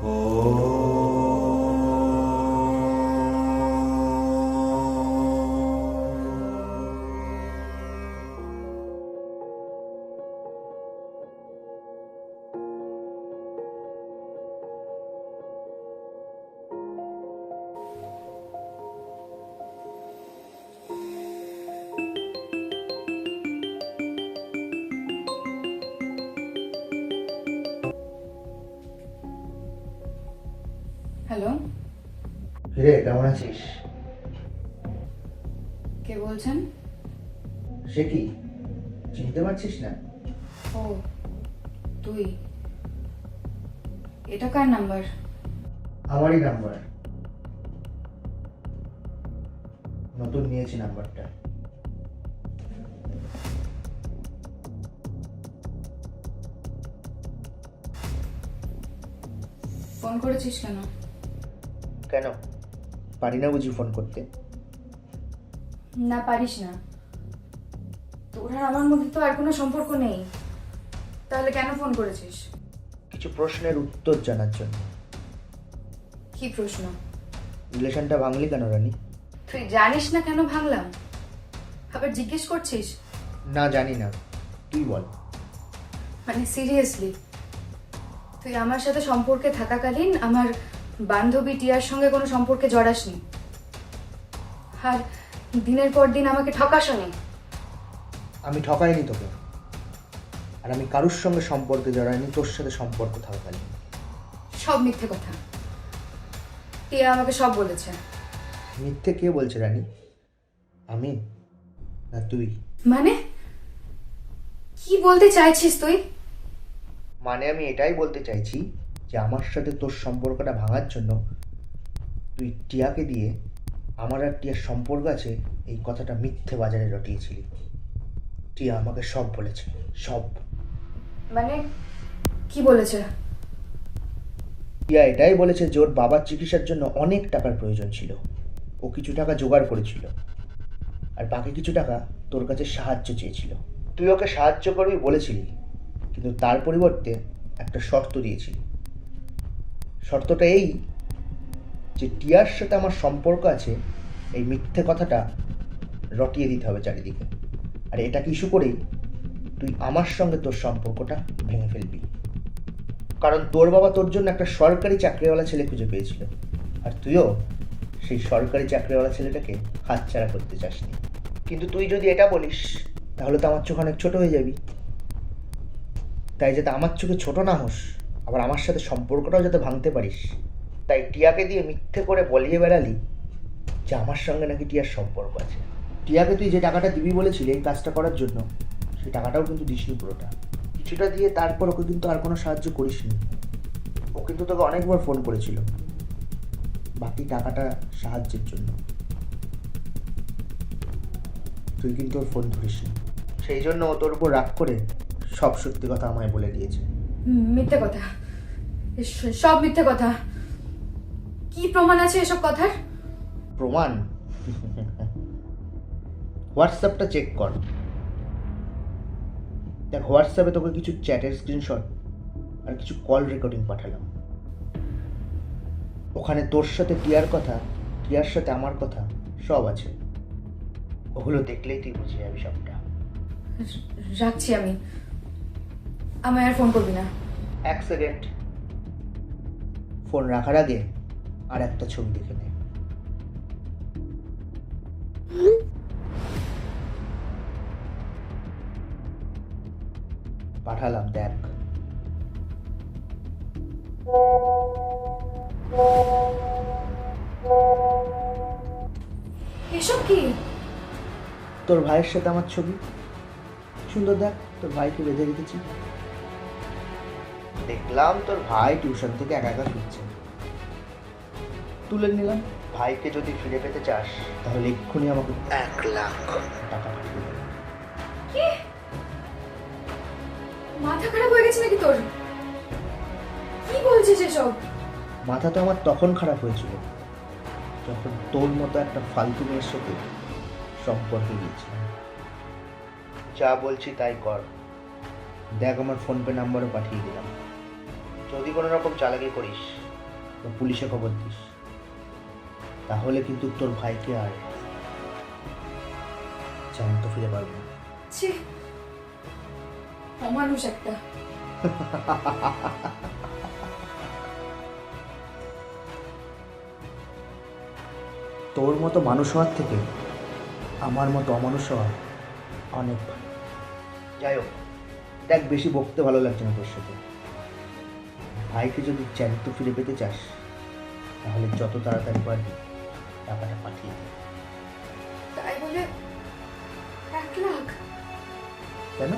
Oh. Hello. রে কেমন আছিস? কে বলছেন? সে কি? চিনতে পারছিস না? ও তুই। এটা কার নাম্বার? আমারই নাম্বার। নতুন নিয়েছি নাম্বারটা। ফোন করেছিস কেন? কেন? পারি না বুঝি ফোন করতে। না পারিস না। তোর আর আমার মধ্যে তো আর কোনো সম্পর্ক নেই। তাহলে কেন ফোন করেছিস? কিছু প্রশ্নের উত্তর জানার জন্য। কি প্রশ্ন? রিলেশনটা ভাঙলি কেন রানী? তুই জানিস না কেন ভাঙলাম? আবার জিজ্ঞেস করছিস? না জানি না। তুই বল। মানে সিরিয়াসলি তুই আমার সাথে সম্পর্কে থাকাকালীন আমার বান্ধবী টিয়ার সঙ্গে কোনো সম্পর্কে জড়াসনি আর দিনের পর দিন আমাকে ঠকাসনি। আমি ঠকাইনি তোকে। আর আমি কারুর সঙ্গে সম্পর্কে জড়াইনি তোর সাথে সম্পর্ক থাকাকালীন। সব মিথ্যে কথা। টিয়া আমাকে সব বলেছে। মিথ্যে কে বলছে রানী? আমি না তুই? মানে? কি বলতে চাইছিস তুই? মানে আমি এটাই বলতে চাইছি যে আমার সাথে তোর সম্পর্কটা ভাঙার জন্য তুই টিয়াকে দিয়ে আমার আর টিয়ার সম্পর্ক আছে এই কথাটা মিথ্যে বাজারে রটিয়েছিলি। টিয়া আমাকে সব বলেছে সব। মানে কি বলেছে? টিয়া এটাই বলেছে যে ওর বাবার চিকিৎসার জন্য অনেক টাকার প্রয়োজন ছিল। ও কিছু টাকা জোগাড় করেছিল। আর বাকি কিছু টাকা তোর কাছে সাহায্য চেয়েছিল। তুই ওকে সাহায্য করবি বলেছিলি কিন্তু তার পরিবর্তে একটা শর্ত দিয়েছিলি। শর্তটা এই যে টিয়ার সাথে আমার সম্পর্ক আছে, এই মিথ্যে কথাটা রটিয়ে দিতে হবে চারিদিকে। আর এটাকে ইস্যু করেই তুই আমার সঙ্গে তোর সম্পর্কটা ভেঙে ফেলবি। কারণ তোর বাবা তোর জন্য একটা সরকারি চাকরিওয়ালা ছেলে খুঁজে পেয়েছিল। আর তুইও সেই সরকারি চাকরিওয়ালা ছেলেটাকে হাতছাড়া করতে চাসনি। কিন্তু তুই যদি এটা বলিস, তাহলে তো আমার চোখ অনেক ছোট হয়ে যাবি। তাই যাতে আমার চোখে ছোট না হোস আবার আমার সাথে সম্পর্কটাও যাতে ভাঙতে পারিস। তাই টিয়াকে দিয়ে মিথ্যে করে বলিয়ে বেড়ালি যে আমার সঙ্গে নাকি টিয়ার সম্পর্ক আছে। টিয়াকে তুই যে টাকাটা দিবি বলেছিলি এই কাজটা করার জন্য, সেই টাকাটাও কিন্তু দিসনি পুরোটা। কিছুটা দিয়ে তারপর ওকে কিন্তু আর কোনো সাহায্য করিসনি। ও কিন্তু তোকে অনেকবার ফোন করেছিল বাকি টাকাটা সাহায্যের জন্য। তুই কিন্তু ওর ফোন ধরিসনি। সেই জন্য ও তোর উপর রাগ করে সব সত্যি কথা আমায় বলে দিয়েছে। মিথ্যে কথা। সব মিথ্যে কথা। কি প্রমাণ আছে এসব কথার? প্রমাণ? হোয়াটসঅ্যাপটা চেক কর। দেখ হোয়াটসঅ্যাপে তোকে কিছু চ্যাটের স্ক্রিনশট আর কিছু কল রেকর্ডিং পাঠালাম। ওখানে তোর সাথে টিয়ার কথা টিয়ার সাথে আমার কথা সব আছে। ওগুলো দেখলেই তুই বুঝে যাবি সবটা। রাখছি আমি। আমায় আর ফোন করবি না। এক সেকেন্ড ফোন রাখার আগে আর একটা ছবি দেখে নে। পাঠালাম দেখ। এসব কি? তোর ভাইয়ের সাথে আমার ছবি? সুন্দর দেখ তোর ভাইকে বেঁধে রেখেছি। দেখলাম তোর ভাই টিউশন থেকে একা একা ফিরছে। তুলে নিলাম। ভাইকে যদি ফিরে পেতে চাস তাহলে এক্ষুনি আমাকে এক লাখ টাকা পাঠিয়ে কি? মাথা খারাপ হয়ে গেছে নাকি তোর? কি বলছিস এসব? মাথা তো আমার তখন খারাপ হয়েছিল যখন তোর মতো একটা ফালতু মেয়ের সাথে সম্পর্কে গিয়েছিলাম। যা বলছি তাই কর। দেখ আমার ফোনপে নাম্বারও পাঠিয়ে দিলাম। যদি কোনো রকম চালাকি করিস বা পুলিশে খবর দিস। তাহলে কিন্তু তোর ভাইকে আর জ্যান্ত ফিরে পারবি না। ছি অমানুষ একটা। তোর মতো মানুষ হওয়ার থেকে আমার মতো অমানুষ হওয়া অনেক ভালো। যাই হোক দেখ বেশি বকতে ভালো লাগছে না তোর সাথে। ভাইকে যদি জ্যান্ত ফিরে পেতে চাস তাহলে যত তাড়াতাড়ি পারবি টাকাটা পাঠিয়ে দে। তাই বলে এক লাখ? কেন?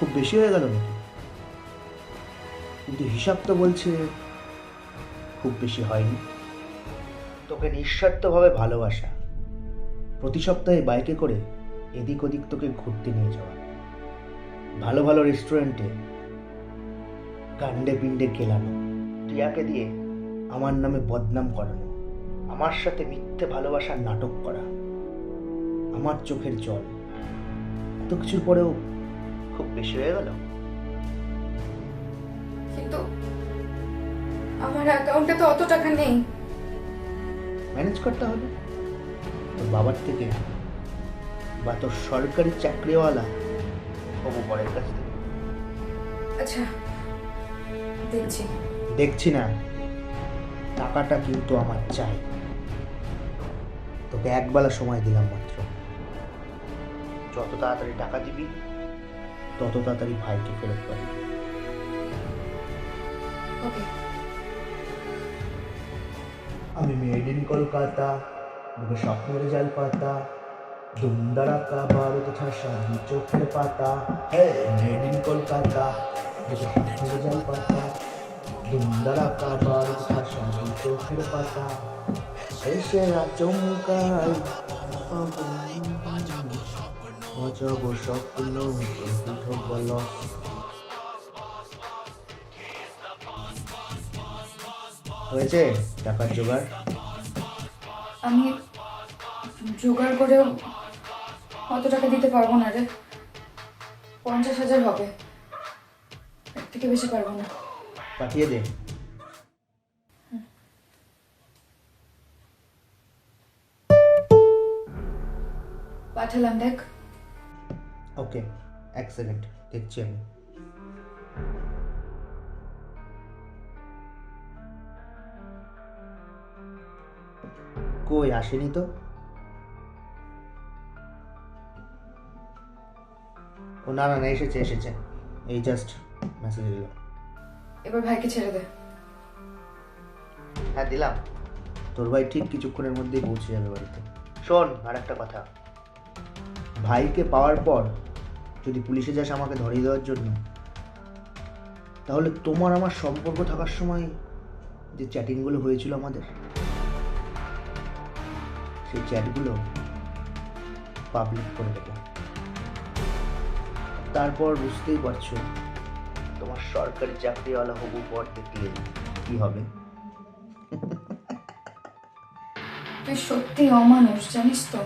খুব বেশি হয়ে গেল নাকি? কিন্তু হিসাব তো বলছে খুব বেশি হয়নি। তোকে নিঃস্বার্থভাবে ভালোবাসা। প্রতি সপ্তাহে বাইকে করে এদিক ওদিক তোকে ঘুরতে নিয়ে যাওয়া। ভালো ভালো রেস্টুরেন্টে গান্ডে পিণ্ডে গেলানো টিয়াকে দিয়ে আমার নামে বদনাম করানো। আমার সাথে মিথ্যে ভালোবাসার নাটক করা। আমার চোখের জল। এত কিছুর পরেও খুব বেশি হয়ে গেল। কিন্তু আমার অ্যাকাউন্টে তো অত টাকা নেই। ম্যানেজ করতে হবে। তোর বাবার থেকে বা তোর সরকারি চাকরিওয়ালা হবু পরের কাছ থেকে। আচ্ছা। দেখছি। দেখছি না। টাকাটা কিন্তু আমার চাই। তোকে একবেলা সময় দিলাম মাত্র। যত তাড়াতাড়ি টাকা দিবি তত তাড়াতাড়ি ভাইকে ফেরত পাবি। আমি মেড ইন কলকাতা মুখে স্বপ্নের জাল পাতা দুমদারাকা ভারত ঠাসা চোখের পাতা। মেড ইন কলকাতা পাতা চোখের পাতা হয়েছে? টাকার জোগাড়? আমি জোগাড় করেও অত টাকা দিতে পারব না রে। পঞ্চাশ হাজার হবে। থেকে বেশি পারব না। পাঠিয়ে দে। পাঠালাম দেখ। ওকে এক সেকেন্ড দেখছি আমি। কই আসেনি তো? ও না না এসেছে এসেছে। এই জাস্ট মেসেজ দিল এবার ভাইকে ছেড়ে দে। হ্যাঁ দিলাম। তোর ভাই ঠিক কিছুক্ষণের মধ্যেই পৌঁছে যাবে বাড়িতে। শোন আর একটা কথা। ভাইকে পাওয়ার পর যদি পুলিশে যাস আমাকে ধরিয়ে দেওয়ার জন্য তাহলে তোমার আমার সম্পর্ক থাকার সময় যে চ্যাটিংগুলো হয়েছিল আমাদের সেই চ্যাটগুলো পাবলিক করে দেবো। তারপর বুঝতেই পারছ তোমার সরকারি চাকরিওয়ালা হবু পর দেখলে কি হবে? তুই সত্যি অমানুষ জানিস তো?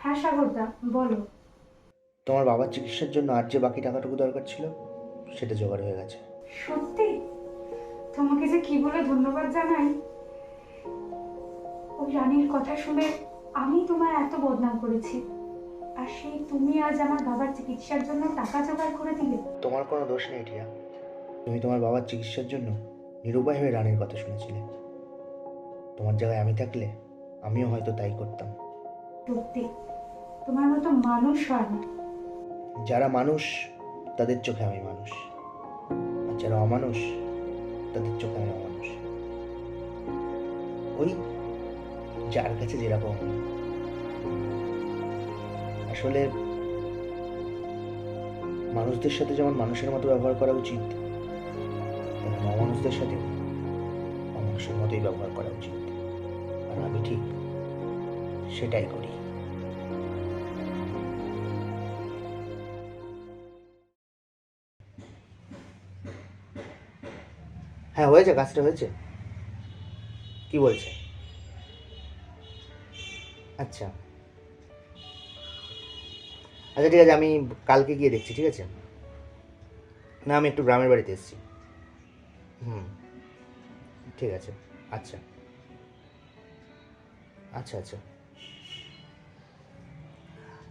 হ্যাঁ সাগরদা বলো। তোমার বাবার চিকিৎসার জন্য আর যে বাকি টাকাটুকু দরকার ছিল সেটা জোগাড় হয়ে গেছে। সত্যি? তোমাকে যে কি বলে ধন্যবাদ জানাই? ওই রানীর কথা শুনে আমি তোমার এত বদনাম করেছি। আর সেই তুমি আজ আমার বাবার চিকিৎসার জন্য টাকা জোগাড় করে দিলে। তোমার কোনো দোষ নেই টিয়া। তুমি তোমার বাবার চিকিৎসার জন্য নিরুপায় হয়ে রানীর কথা শুনেছিলে। তোমার জায়গায় আমি থাকলে আমিও হয়তো তাই করতাম। সত্যি তোমার মতো মানুষ হয় না। যারা মানুষ, তাদের চোখে আমি মানুষ। আর যারা অমানুষ, তাদের চোখে আমি অমানুষ। ওই যার কাছে যেরকম। আসলে মানুষদের সাথে যেমন মানুষের মতো ব্যবহার করা উচিত, তেমন অমানুষদের সাথে অমানুষের মতোই ব্যবহার করা উচিত। আর আমি ঠিক সেটাই করি। হ্যাঁ হয়েছে, কাজটা হয়েছে। কি বলছে? আচ্ছা। আচ্ছা ঠিক আছে, আমি কালকে গিয়ে দেখছি, ঠিক আছে? না, আমি একটু গ্রামের বাড়িতে এসেছি। হুম। ঠিক আছে। আচ্ছা। আচ্ছা আচ্ছা।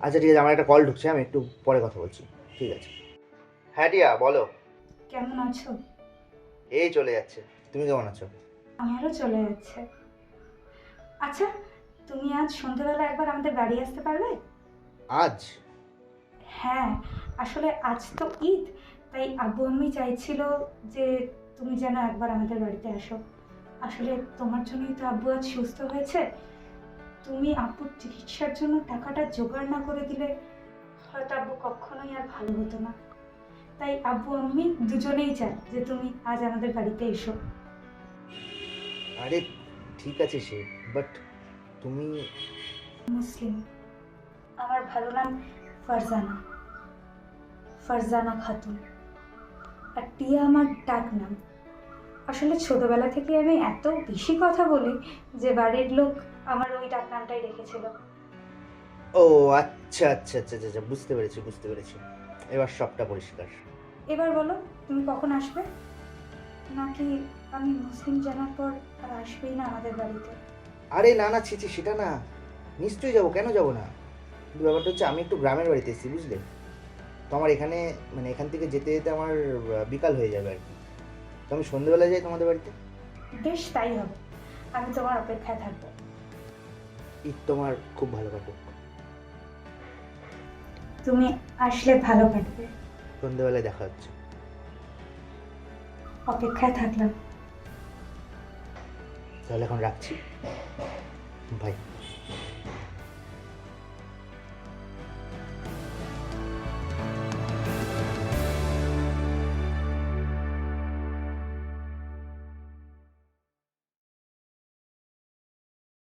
আচ্ছা ঠিক আছে, আমার একটা কল ঢুকছে, আমি একটু পরে কথা বলছি। ঠিক আছে। হ্যাঁ টিয়া, বলো। কেমন আছো? এই চলে যাচ্ছে। তুমি কেমন আছো? আমারও চলে যাচ্ছে। আচ্ছা তুমি আজ সন্ধ্যেবেলা একবার আমাদের বাড়ি আসতে পারবে? আজ? হ্যাঁ আসলে আজ তো ঈদ তাই আব্বু আম্মি চাইছিল যে তুমি যেন একবার আমাদের বাড়িতে আসো। আসলে তোমার জন্যই তো আব্বু আজ সুস্থ হয়েছে। তুমি আব্বুর চিকিৎসার জন্য টাকাটা জোগাড় না করে দিলে হয়তো আব্বু কখনোই আর ভালো হতো না। তাই আব্বু আম্মি দুজনেই চায় যে তুমি আজ আমাদের বাড়িতে এসো। আরে ঠিক আছে সে বাট তুমি মুসলিম। আমার ভালো নাম ফারজানা। ফারজানা খাতুন। আর টিয়া আমার ডাক নাম। আসলে ছোটবেলা থেকে আমি এত বেশি কথা বলি যে বাড়ির লোক আমার ওই ডাক নামটাই রেখেছিল। ও আচ্ছা আচ্ছা আচ্ছা আচ্ছা আচ্ছা, বুঝতে পেরেছি বুঝতে পেরেছি। এবার সবটা পরিষ্কার। এবার বলো তুমি কখন আসবে? নাকি আমি মুসলিম জানার পর আর আসবেই না আমাদের বাড়িতে? আরে না না ছিছি সেটা না। নিশ্চয়ই যাব কেন যাব না? কিন্তু ব্যাপারটা হচ্ছে আমি একটু গ্রামের বাড়িতে এসেছি বুঝলে? তো আমার এখানে মানে এখান থেকে যেতে যেতে আমার বিকাল হয়ে যাবে আর কি। তো আমি সন্ধ্যেবেলা যাই তোমাদের বাড়িতে? বেশ তাই হবে। আমি তোমার অপেক্ষায় থাকব। ঈদ তোমার খুব ভালো কাটুক। তুমি আসলে ভালো কাটবে। সন্ধ্যেবেলায় দেখা হচ্ছে। অপেক্ষায় থাকলাম। তাহলে এখন রাখছি। বাই